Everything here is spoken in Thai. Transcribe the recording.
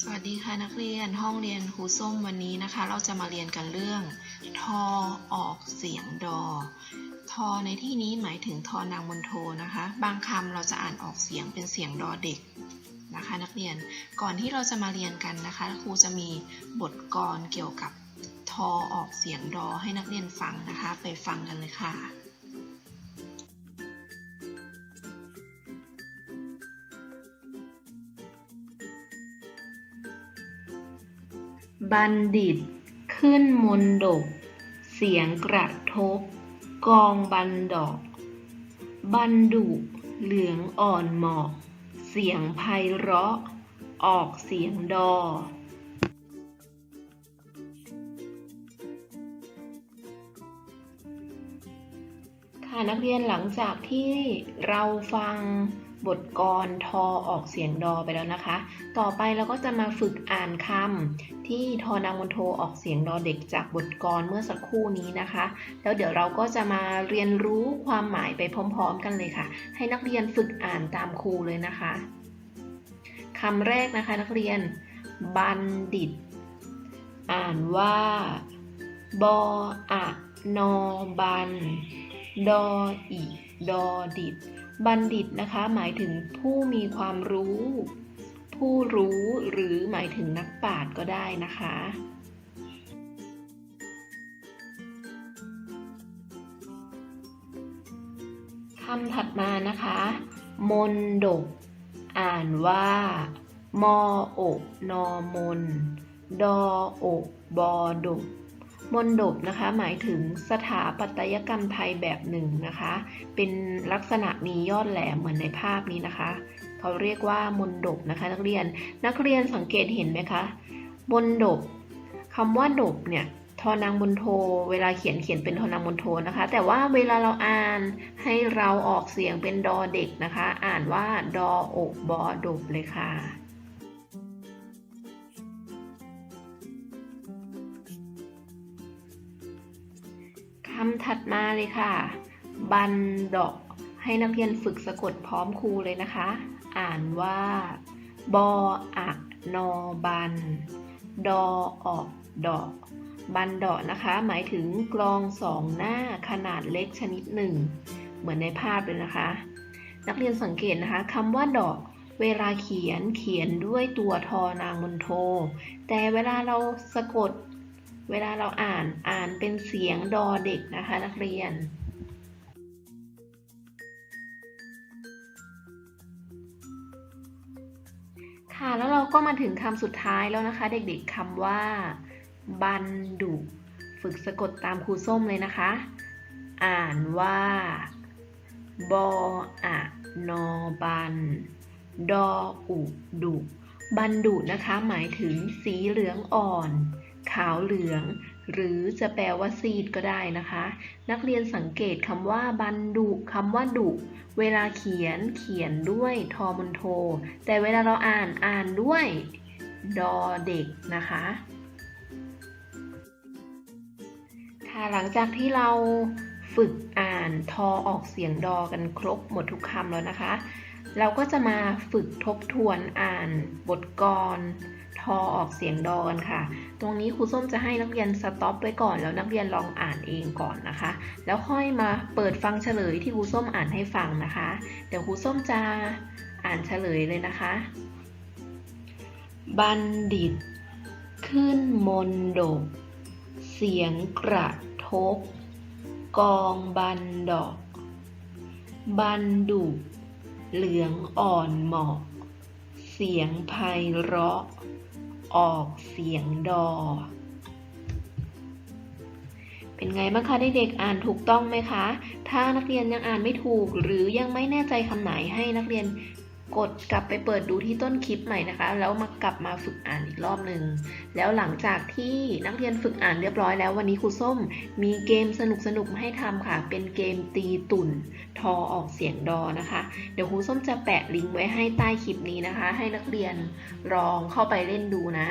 สวัสดีค่ะนักเรียนห้องเรียนครูส้มวันนี้นะคะ เราจะมาเรียนกันเรื่อง ทอออกเสียงดอ ทอในที่นี้หมายถึงทอนางมนโทนะคะ บางคำเราจะอ่านออกเสียงเป็นเสียงดอเด็กนะคะ นักเรียนก่อนที่เราจะมาเรียนกันนะคะ ครูจะมีบทกลเกี่ยวกับทอออกเสียงดอให้นักเรียนฟังนะคะ ไปฟังกันเลยค่ะ บัณฑิต ขึ้นมนดก เสียงกระทบ กองบันดอก บันดุ เหลืองอ่อนหมอกเสียงไพเราะ ออกเสียงดอค่ะนักเรียนหลังจากที่เราฟัง บทกลทอออกเสียงดอไปแล้วนะคะ ต่อไปเราก็จะมาฝึกอ่านคำที่ทอนางมนโทออกเสียงดอเด็กจากบทกลเมื่อสักครู่นี้นะคะ แล้วเดี๋ยวเราก็จะมาเรียนรู้ความหมายไปพร้อม ๆ กันเลยค่ะ ให้นักเรียนฝึกอ่านตามครูเลยนะคะคำแรกนะคะนักเรียน บัณฑิต อ่านว่าบออะนอบัน ดออิดอดิด บัณฑิตนะคะหมายถึงผู้มีความรู้ ผู้รู้หรือหมายถึงนักปราชญ์ก็ได้นะคะคำถัดมานะคะ มนดก อ่านว่า มออกนอมน ดออกบอดก มนดบนะคะหมายถึงสถาปัตยกรรมไทยแบบหนึ่งนะคะ เป็นลักษณะมียอดแหลมเหมือนในภาพนี้นะคะ เขาเรียกว่ามนดบนะคะ นักเรียนนักเรียนสังเกตเห็นไหมคะมนดบคำว่าดบเนี่ยทอนางมนโท เวลาเขียนเขียนเป็นทอนางมนโทนะคะ แต่ว่าเวลาเราอ่านให้เราออกเสียงเป็นดอเด็กนะคะ อ่านว่าดออกบอดบเลยค่ะ คำถัดมาเลยค่ะ บันดอก ให้นักเรียนฝึกสะกดพร้อมครูเลยนะคะ อ่านว่า บออะนอบัน ดอออกดอก บันดอกนะคะ หมายถึงกลองสองหน้าขนาดเล็กชนิดหนึ่ง เหมือนในภาพเลยนะคะ นักเรียนสังเกตนะคะคำว่าดอกเวลาเขียนเขียนด้วยตัวทอนางมนโท แต่เวลาเราสะกด เวลาเราอ่านอ่านเป็นเสียงดอเด็กนะคะนักเรียน ค่ะแล้วเราก็มาถึงคำสุดท้ายแล้วนะคะ เด็กๆคำว่า บันดุฝึกสะกดตามครูส้มเลยนะคะ อ่านว่าบออะนอบัน ดออุดุบันดุนะคะ หมายถึงสีเหลืองอ่อน ขาวเหลือง หรือจะแปลว่าซีดก็ได้นะคะ นักเรียนสังเกตคำว่าบันดุคำว่าดุเวลาเขียนเขียนด้วยทอมนโท แต่เวลาเราอ่านอ่านด้วยดอเด็กนะคะค่ะหลังจากที่เราฝึกอ่านทอออกเสียงดอกันครบหมดทุกคำแล้วนะคะ เราก็จะมาฝึกทบทวนอ่านบทกล ทอออกเสียงดอกันค่ะ ตรงนี้ครูส้มจะให้นักเรียนสต็อปไว้ก่อน แล้วนักเรียนลองอ่านเองก่อนนะคะ แล้วค่อยมาเปิดฟังเฉลยที่ครูส้มอ่านให้ฟังนะคะ เดี๋ยวครูส้มจะอ่านเฉลยเลยนะคะ บัณฑิต ขึ้นมนดก เสียงกระทบ กองบันดอก บันดุเหลืองอ่อนหมอกเสียงไพเราะ ออกเสียงดอ เป็นไงบ้างคะเด็กๆอ่านถูกต้องไหมคะ ถ้านักเรียนยังอ่านไม่ถูก หรือยังไม่แน่ใจคำไหนให้นักเรียนกดกลับไปเปิดดูที่ต้นคลิปใหม่นะคะ แล้วมา กลับมาฝึกอ่านอีกรอบหนึ่งแล้วหลังจากที่นักเรียนฝึกอ่านเรียบร้อยแล้ววันนี้ครูส้มมีเกมสนุกๆมาให้ทำค่ะ เป็นเกมตีตุ่นทอออกเสียงดอนะคะ เดี๋ยวครูส้มจะแปะลิงก์ไว้ให้ใต้คลิปนี้นะคะ ให้นักเรียนลองเข้าไปเล่นดูนะ